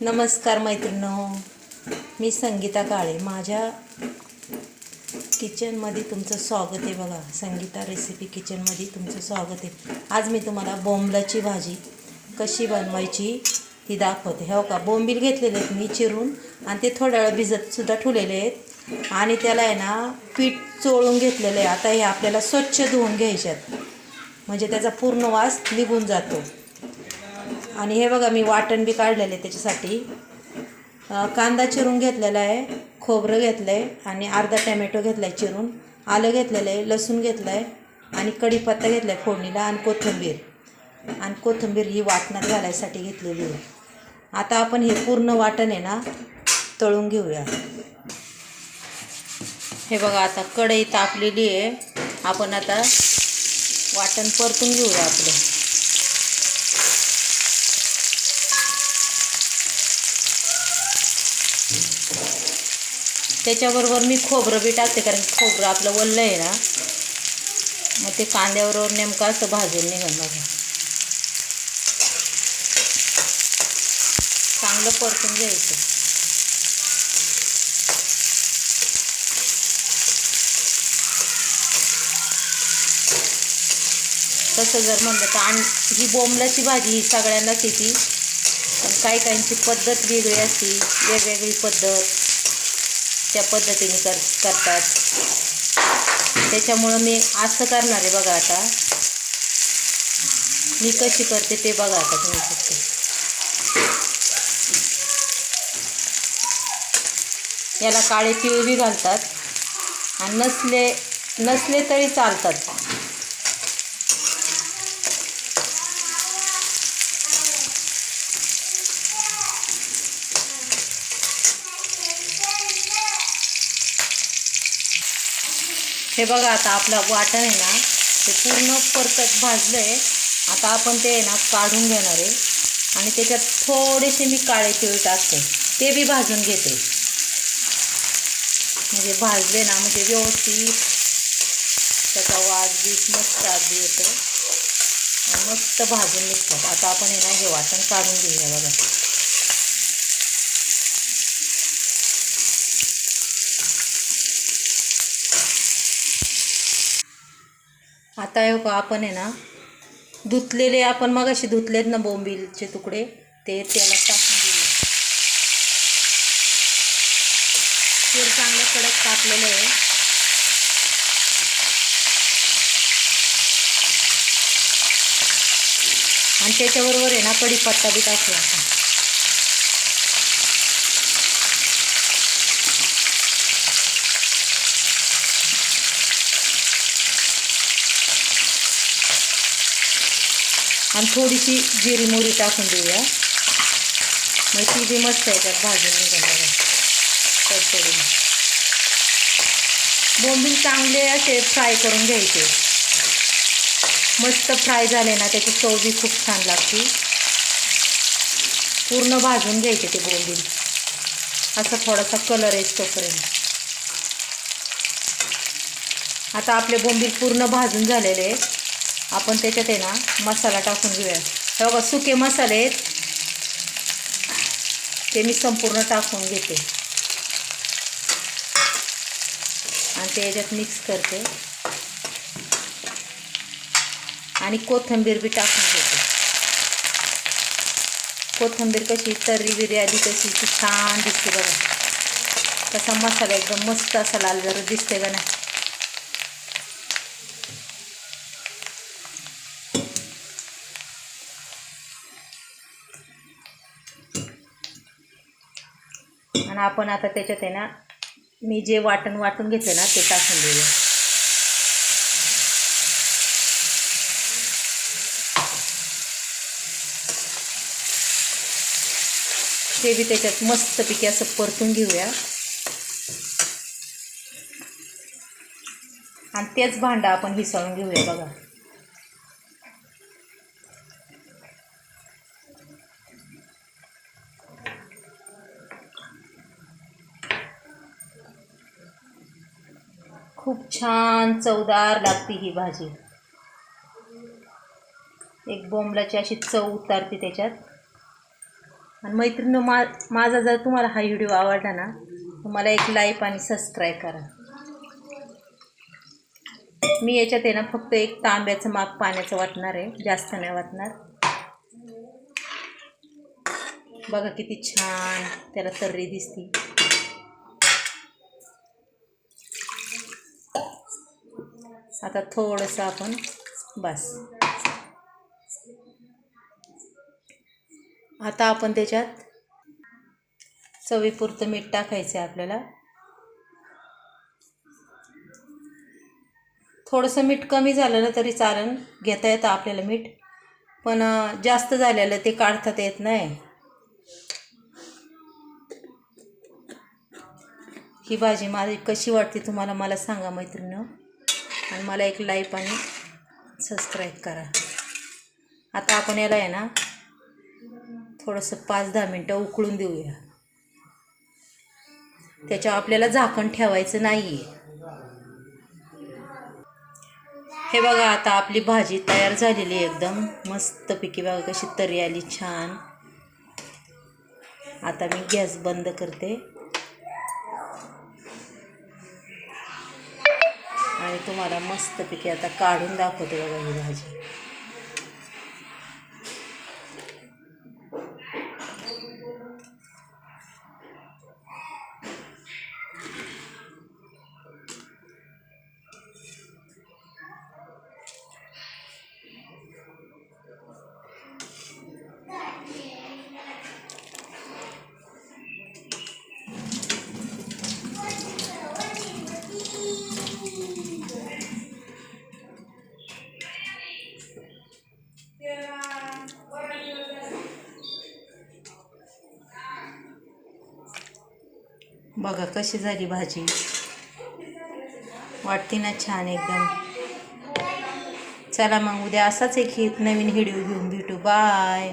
नमस्कार मैत्रिणो मी संगीता काळे. माझ्या किचनमध्ये तुमचं स्वागत आहे बघा. संगीता रेसिपी किचनमध्ये तुमचं स्वागत आहे. आज मी तुम्हाला बोंबलाची भाजी कशी बनवायची ती दाखवते. हो का? बोंबील घेतलेले आहेत मी चिरून आणि ते थोड्या वेळ भिजतसुद्धा ठेवलेले आहेत. आणि त्याला आहे ना पीठ चोळून घेतलेलं आहे. आता हे आपल्याला स्वच्छ धुवून घ्यायच्यात म्हणजे त्याचा पूर्ण वास निघून जातो. आणि हे बघा मी वाटण बी काढलेलं आहे त्याच्यासाठी कांदा चिरून घेतलेला आहे खोबरं घेतलं आहे आणि अर्धा टॅमॅटो घेतला आहे चिरून. आलं घेतलेलं आहे लसूण घेतलं आहे आणि कढीपत्ता घेतला आहे फोडणीला आणि कोथिंबीर. आणि कोथिंबीर ही वाटणात घालायसाठी घेतलेली आहे. आता आपण हे पूर्ण वाटण आहे ना तळून घेऊया. हे बघा आता कढई तापलेली आहे. आपण आता वाटण परतून घेऊया आपलं. त्याच्याबरोबर मी खोबरं बी टाकते कारण खोबरं आपलं वल्लं आहे ना. मग ते कांद्याबरोबर नेमकं असं भाजून निघाल बघा. चांगलं परतून घ्यायचं. तसं जर म्हणलं तर आणि ही बोंबलाची भाजी ही सगळ्यांनाच येते. पण काही काहींची पद्धत वेगळी असते वेगवेगळी पद्धत. त्या पद्धतीने कर करतात. त्याच्यामुळं मी असं करणार आहे बघा आता. मी कशी करते ते बघा आता तुम्ही फक्त. याला काळे तिळ बी घालतात. आणि नसले नसले तरी चालतात. हे बघा आता आपलं वाटण आहे ना ते पूर्ण परतत भाजलं आहे आता आपण ते आहे ना काढून घेणार आहे. आणि त्याच्यात थोडेसे मी काळे तिळ टाकते. ते बी भाजून घेते. म्हणजे भाजले ना म्हणजे व्यवस्थित त्याचा वास बी मस्त आधी येतो मस्त भाजून निघतात. आता आपण आहे ना हे वाटण काढून घेऊया बघा. आत्ता हे का आपण आहे ना धुतलेले आपण मगाशी धुतलेत ना बोंबीलचे तुकडे ते त्याला टाकून दिले तेल चांगलं कडक टाकलेलं आहे. आणि त्याच्याबरोबर आहे ना कढीपत्ता बी टाकला आपण. आणि थोडीशी जिरी मोरी टाकून देऊया. मग ती बी मस्त त्यात भाजून निघणार कडकडून बोंबील चांगले असे फ्राय करून घ्यायचे. मस्त फ्राय झाले ना त्याची चव बी खूप छान लागते. पूर्ण भाजून घ्यायचे ते बोंबील. असा थोडासा कलर येतोपर्यंत आता आपले बोंबील पूर्ण भाजून झालेले आहेत आपण त्याच्यात आहे ना मसाला टाकून घेऊया. हे बघा सुके मसाले आहेत. ते मी संपूर्ण टाकून घेते. आणि ते याच्यात मिक्स करते. आणि कोथिंबीर बी टाकून घेते. कोथिंबीर कशी तर्री बिरी आली कशी ती छान दिसते बघा. तसा मसाला एकदम मस्त असा लाल जर दिसते का नाही? आणि आपण आता त्याच्यात आहे ना मी जे वाटण वाटून घेतले ना ते टाकून देऊया ते बी त्याच्यात मस्तपैकी असं परतून घेऊया. आणि तेच भांडं आपण हिसळून घेऊया बघा. खूप छान चवदार लागते ही भाजी. एक बोंबलाची अशी चव उतारते त्याच्यात. आणि मैत्रिणी मा माझा जर तुम्हाला हा व्हिडिओ आवडला ना तुम्हाला मला एक लाईक आणि सबस्क्राईब करा. मी याच्यात आहे ना फक्त एक तांब्याचं माप पाण्याचं वाटणार आहे जास्त नाही वाटणार. बघा किती छान त्याला तर्री दिसती. आता थोडंसं आपण बस. आता आपण त्याच्यात चवीपुरतं मीठ टाकायचं आहे आपल्याला. थोडंसं मीठ कमी झालं ना तरी चालेल घेता येतं आपल्याला मीठ. पण जास्त झालेलं ते काढतात येत नाही. ही भाजी माझी कशी वाटते तुम्हाला मला सांगा मैत्रिणी. आणि मला एक लाईक आणि सबस्क्राईब करा. आता आपण याला आहे ना थोडंसं पाच दहा मिनटं उकळून देऊया. त्याच्यावर आपल्याला झाकण ठेवायचं नाही आहे हे बघा आता आपली भाजी तयार झालेली आहे एकदम. मस्तपैकी बघा कशी तरी आली छान. आता मी गॅस बंद करते. आणि तुम्हाला मस्तपैकी आता काढून दाखवते बघा ही भाजी. बघा कशी झाली भाजी. वाटते ना छान एकदम. चला मग उद्या असाच एक नवीन व्हिडिओ घेऊन भेटू. बाय